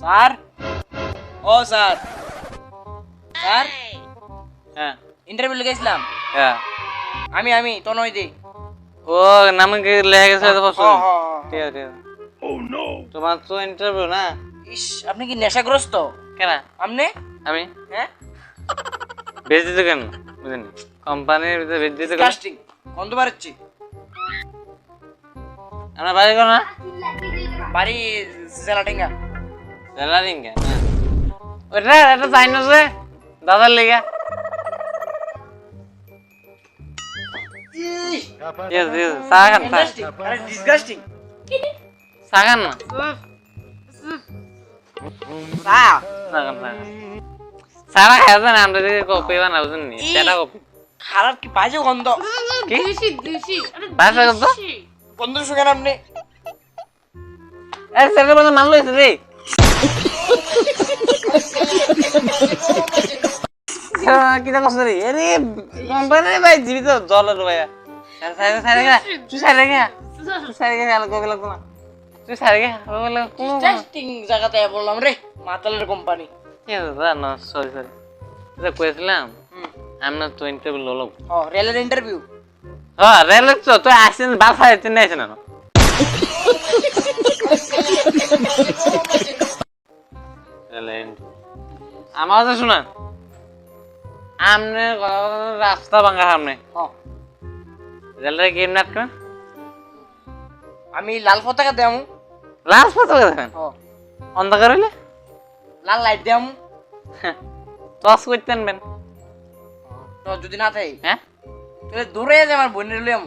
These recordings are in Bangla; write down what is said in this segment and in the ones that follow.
স্যার? ও স্যার। স্যার? হ্যাঁ। ইন্টারভিউ লিখেছিলাম হ্যাঁ। আমি আমি তনয় দি ও নামে কি লেগে গেছে তো বসো। হ, হ, হ। ঠিক আছে ঠিক আছে। তোমার তো ইন্টারভিউ না? ইস আপনি কি নেশাগ্রস্ত? কেন? আপনি? আমি? হ্যাঁ? বেচ দিতে কেন? বুঝিনি। কোম্পানির ভিতরে বেচ দিতে কেন? কাস্টিং গন্ধ বাড়াচ্ছি। আমরা বাড়ি করো না বাড়ি জেলাটেঙ্গা কেন ওটা এটা চাই না যে দাদার লেগে। Yes, yes. চা খান চা আরে ডিসগাস্টিং চা খান না? চা চা খান চা খান। সারা খাই না আমরা দিকে কপি বানা বুঝুন নি সেটা কপি। খারাপ কি বাজে গন্ধ? কি? দেশি গন্ধ? শুকেন আপনি। আরে সেটা বলে মান রে। কিটা কষ্ট রে? আরে কোম্পানি ভাই? জীবিত জলের ভাই সাইরে সাইরে গা তুই সাইরে গা তুই সাইরে গা গেল। গোগল কোনা তুই সাইরে গা গোগল কোন ইন্টারেস্টিং জায়গাতে বললাম রে মাতালের কোম্পানি কি দাদা না সরি সরি এটা কইছিলাম আমরা তো ইন্টারভিউ ললো ও রেলের ইন্টারভিউ হ্যাঁ রেল তো তুই আসেন বাসা যেতে না আসেন না আমার কথা শুনান। আমনে রাস্তা ভাঙা সামনে। রেলরে গেম নাট করেন আমি লাল পতাকা দেয়ামু। লাল পথে দেখেন অন্ধকার হইলে? লাল লাইট দেয়ামু। টস করতে আনবেন। তো যদি না থাকে। হ্যাঁ? তাহলে দূরে যে আমার বোনের লইয়াম।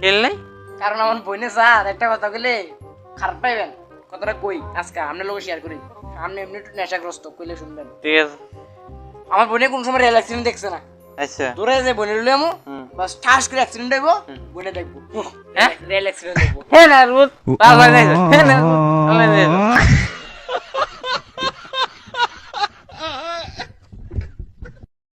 খেললে কারণ আমার বোনে স্যার একটা কথা কইলে খারাপ পাইবেন। কথাটা কই? আজকে আপনার লোক শেয়ার করি। আপনি এমনি একটু নেশাগ্রস্ত কইলে শুনবেন। ঠিক আছে। আমার বোনে কোন সময় রেল অ্যাক্সিডেন্ট দেখছে না? আচ্ছা। দূরে যে বোনে লইলে হুম। বাস ঠাস করে অ্যাক্সিডেন্ট হইব বোনে দেখব। হ্যাঁ? রেল অ্যাক্সিডেন্ট দেখব হ্যাঁ না রুট বাবা না হ্যাঁ না।